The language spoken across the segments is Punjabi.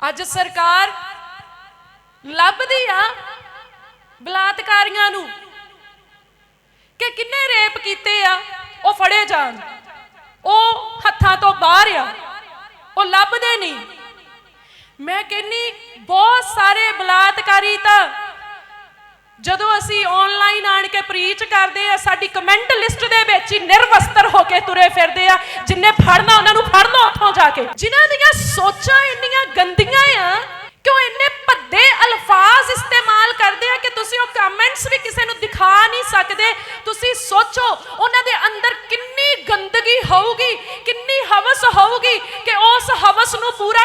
ਅੱਜ ਸਰਕਾਰ ਲੱਭਦੀ ਆ ਬਲਾਤਕਾਰੀਆਂ ਨੂੰ ਕਿ ਕਿੰਨੇ ਰੇਪ ਕੀਤੇ ਆ, ਉਹ ਫੜੇ ਜਾਣ। ਉਹ ਹੱਥਾਂ ਤੋਂ ਬਾਹਰ ਆ। ਉਹ ਲੱਭਦੇ ਨਹੀਂ। ਮੈਂ ਕਹਿੰਨੀ ਬਹੁਤ ਸਾਰੇ ਬਲਾਤਕਾਰੀ ਤਾਂ ਜਦੋਂ ਅਸੀਂ ਆਨਲਾਈਨ ਆਣ ਕੇ ਪ੍ਰੀਚ ਕਰਦੇ ਆ, ਸਾਡੀ ਕਮੈਂਟ ਲਿਸਟ ਦੇ ਵਿੱਚ ਹੀ ਨਿਰਵਸਤਰ ਹੋ ਕੇ ਤੁਰੇ ਫਿਰਦੇ ਆ, ਜਿੰਨੇ ਫੜਨਾ ਉਹਨਾਂ ਨੂੰ ਫੜ ਉੱਥੋਂ ਜਾ ਕੇ। ਜਿਨ੍ਹਾਂ ਦੀਆਂ ਸੋਚਾਂ ਇੰਨੀਆਂ ਗੰਦੀਆਂ ਆ ਕਿ ਉਹ ਇੰਨੇ ਭੱਦੇ ਅਲਫਾਜ਼ ਇਸਤੇਮਾਲ ਕਰਦੇ ਆ ਕਿ ਤੁਸੀਂ ਉਹ ਕਮੈਂਟਸ ਵੀ ਕਿਸੇ ਨੂੰ ਦਿਖਾ ਨਹੀਂ ਸਕਦੇ? ਤੁਸੀਂ ਸੋਚੋ, ਉਹਨਾਂ ਦੇ ਅੰਦਰ ਕਿੰਨੀ ਗੰਦਗੀ ਹੋਊਗੀ, ਕਿੰਨੀ ਹਵਸ ਹੋਊਗੀ ਕਿ ਉਸ ਹਵਸ ਨੂੰ ਪੂਰਾ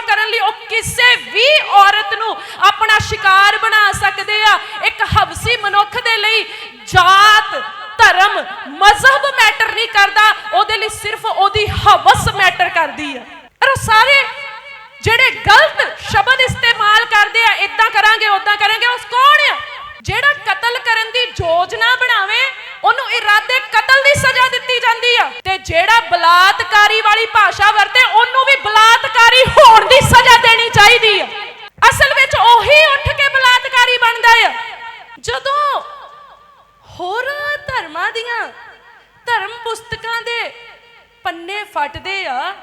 ਕਰਨ ਕਿਸੇ ਵੀ ਔਰਤ ਨੂੰ ਆਪਣਾ ਸ਼ਿਕਾਰ ਬਣਾ ਸਕਦੇ ਆ। ਇੱਕ ਹਵਸੀ ਮਨੁੱਖ ਦੇ ਲਈ ਜਾਤ, ਧਰਮ, ਮਜ਼ਹਬ ਮੈਟਰ ਨਹੀਂ ਕਰਦਾ। ਉਹਦੇ ਲਈ ਸਿਰਫ ਉਹਦੀ ਹਵਸ ਮੈਟਰ ਕਰਦੀ ਆ। ਔਰ ਸਾਰੇ ਜਿਹੜੇ ਗਲਤ ਸ਼ਬਦ ਇਸਤੇਮਾਲ ਕਰਦੇ ਆ ਇਦਾਂ ਕਰਾਂਗੇ ਉਦਾਂ ਕਰਾਂਗੇ, ਉਸ ਕੌਣ ਆ? ਜਿਹੜਾ ਕਤਲ ਕਰਨ ਦੀ ਯੋਜਨਾ ਬਣਾਵੇ, ਉਹਨੂੰ ਇਰਾਦੇ ਕਤਲ ਦੀ ਸਜ਼ਾ ਦਿੱਤੀ ਜਾਂਦੀ ਆ। ਤੇ ਜਿਹੜਾ ਬਲਾਤਕਾਰੀ ਵਾਲੀ ਭਾਸ਼ਾ ਵਰਤੇ, ਉਹਨੂੰ ਵੀ ਬਲਾਤਕਾਰੀ ਹੋਣ ਦੀ ਸਜ਼ਾ ਦੇਣੀ ਚਾਹੀਦੀ ਆ ਅਸਲ ਵਿੱਚ ਉਹੀ ਉੱਠ ਕੇ ਬਲਾਤਕਾਰੀ ਬਣਦਾ ਆ ਜਦੋਂ ਹੋਰ ਧਰਮਾਂ ਦੀਆਂ। ਧਰਮ ਪੁਸਤਕਾਂ ਦੇ ਪੰਨੇ ਫਟਦੇ ਆ।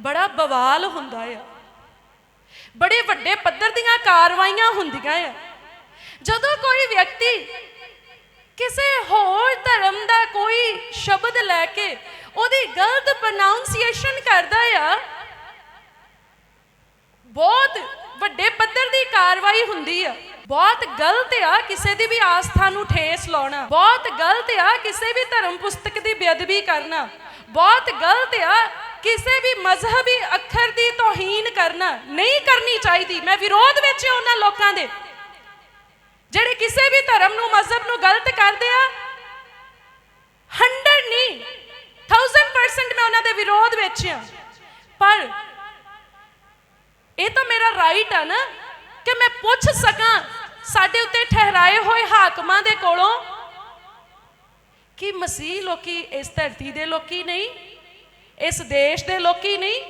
ਬੜਾ ਬਵਾਲ ਹੁੰਦਾ ਆ। ਬੜੇ ਵੱਡੇ ਪੱਧਰ ਦੀਆਂ ਕਾਰਵਾਈਆਂ ਹੁੰਦੀਆਂ ਆ। ਜਦੋਂ ਕੋਈ ਵਿਅਕਤੀ ਕਿਸੇ ਹੋਰ ਧਰਮ ਦਾ ਕੋਈ ਸ਼ਬਦ ਲੈ ਕੇ ਉਹਦੀ ਗਲਤ ਪ੍ਰੋਨਾਂਸੀਏਸ਼ਨ ਕਰਦਾ ਆ, ਬਹੁਤ ਵੱਡੇ ਪੱਧਰ ਦੀ ਕਾਰਵਾਈ ਹੁੰਦੀ ਆ। ਬਹੁਤ ਗਲਤ ਆ ਕਿਸੇ ਦੀ ਵੀ ਆਸਥਾ ਨੂੰ ਠੇਸ ਲਾਉਣਾ। ਬਹੁਤ ਗਲਤ ਆ ਕਿਸੇ ਵੀ ਧਰਮ ਪੁਸਤਕ ਦੀ ਬੇਅਦਬੀ ਕਰਨਾ। ਬਹੁਤ ਗਲਤ ਆ ਕਿਸੇ ਵੀ ਮਜ਼ਹਬੀ ਅੱਖਰ ਦੀ ਤੋਹੀਨ ਕਰਨਾ। ਨਹੀਂ ਕਰਨੀ ਚਾਹੀਦੀ। ਮੈਂ ਵਿਰੋਧ ਵਿੱਚ ਉਹਨਾਂ ਲੋਕਾਂ ਦੇ। ਜਿਹੜੇ ਕਿਸੇ ਵੀ ਧਰਮ ਨੂੰ, ਮਜ਼ਹਬ ਨੂੰ ਗਲਤ ਕਰਦੇ ਆ 100 ਨਹੀਂ 1000% ਮੈਂ ਉਹਨਾਂ ਦੇ ਵਿਰੋਧ ਵਿੱਚ ਹਾਂ। ਪਰ ਇਹ ਤਾਂ ਮੇਰਾ ਰਾਈਟ ਆ ਨਾ ਕਿ ਮੈਂ ਪੁੱਛ ਸਕਾਂ ਸਾਡੇ ਉੱਤੇ ਠਹਿਰਾਏ ਹੋਏ ਹਾਕਮਾਂ ਦੇ ਕੋਲੋਂ ਕਿ ਮਸੀਹ ਲੋਕੀ ਇਸ ਧਰਤੀ ਦੇ ਲੋਕੀ ਨਹੀਂ, ਇਸ ਦੇਸ਼ ਦੇ ਲੋਕੀ ਨਹੀਂ?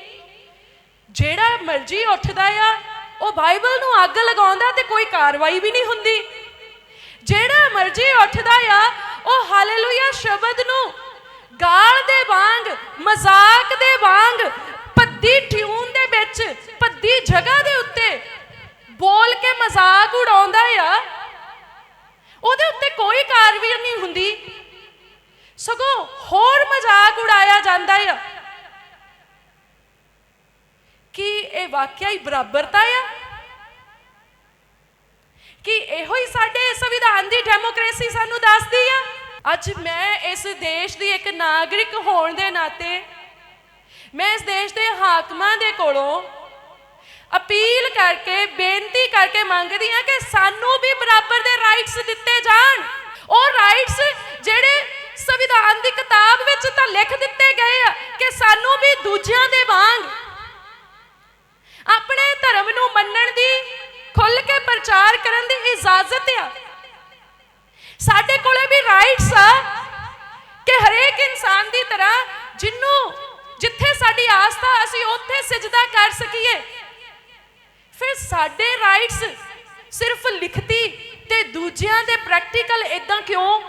ਜਿਹੜਾ ਮਰਜ਼ੀ ਉੱਠਦਾ ਆ, ਉਹ ਬਾਈਬਲ ਨੂੰ ਅੱਗ ਲਗਾਉਂਦਾ ਤੇ ਕੋਈ ਕਾਰਵਾਈ ਵੀ ਨਹੀਂ ਹੁੰਦੀ। ਜਿਹੜਾ ਮਰਜ਼ੀ ਉੱਠਦਾ ਆ, ਉਹ ਹਾਲੇਲੂਇਆ ਸ਼ਬਦ ਨੂੰ ਗਾਲ ਦੇ ਵਾਂਗ, ਮਜ਼ਾਕ ਦੇ ਮਜ਼ਾਕ ਉਡਾਉਂਦਾ ਆ। ਉਹਦੇ ਉੱਤੇ ਕੋਈ ਕਾਰਵਾਈ ਨਹੀਂ ਹੁੰਦੀ। ਸਗੋਂ ਹੋਰ ਮਜ਼ਾਕ ਉਡਾਇਆ ਜਾਂਦਾ ਆ। ਕੀ ਇਹ ਵਾਕਿਆ ਹੀ ਬਰਾਬਰਤਾ ਆ? ਕਿ ਇਹੋ ਹੀ ਸਾਡੇ ਸੰਵਿਧਾਨ ਦੀ ਡੈਮੋਕ੍ਰੇਸੀ ਸਾਨੂੰ ਦੱਸਦੀ ਆ? ਅੱਜ ਮੈਂ ਇਸ ਦੇਸ਼ ਦੀ ਇੱਕ ਨਾਗਰਿਕ ਹੋਣ ਦੇ ਨਾਤੇ, ਮੈਂ ਇਸ ਦੇਸ਼ ਦੇ ਹਾਕਮਾਂ ਦੇ ਕੋਲੋਂ ਅਪੀਲ ਕਰਕੇ, ਬੇਨਤੀ ਕਰਕੇ ਮੰਗਦੀ ਹਾਂ ਕਿ ਸਾਨੂੰ ਵੀ ਬਰਾਬਰ ਦੇ ਰਾਈਟਸ ਦਿੱਤੇ ਜਾਣ। ਉਹ ਰਾਈਟਸ ਜਿਹੜੇ ਸੰਵਿਧਾਨ ਦੀ ਕਿਤਾਬ ਵਿੱਚ ਤਾਂ ਲਿਖ ਦਿੱਤੇ ਗਏ ਆ ਕਿ ਸਾਨੂੰ ਵੀ ਦੂਜਿਆਂ ਦੇ ਵਾਂਗ ਆਪਣੇ ਧਰਮ ਨੂੰ ਮੰਨਣ ਦੀ ਖੁੱਲ ਕੇ ਪ੍ਰਚਾਰ ਕਰਨ ਦੀ ਇਜਾਜ਼ਤ ਆ। ਸਾਡੇ ਕੋਲੇ ਵੀ ਰਾਈਟਸ ਆ ਕਿ ਹਰੇਕ ਇਨਸਾਨ ਦੀ ਤਰ੍ਹਾਂ ਜਿੰਨੂੰ ਜਿੱਥੇ ਸਾਡੀ ਆਸਥਾ ਅਸੀਂ ਉੱਥੇ ਸਜਦਾ ਕਰ ਸਕੀਏ। ਫਿਰ ਸਾਡੇ ਰਾਈਟਸ ਸਿਰਫ ਲਿਖਤੀ ਤੇ ਦੂਜਿਆਂ ਦੇ ਪ੍ਰੈਕਟੀਕਲ ਇਦਾਂ ਕਿਉਂ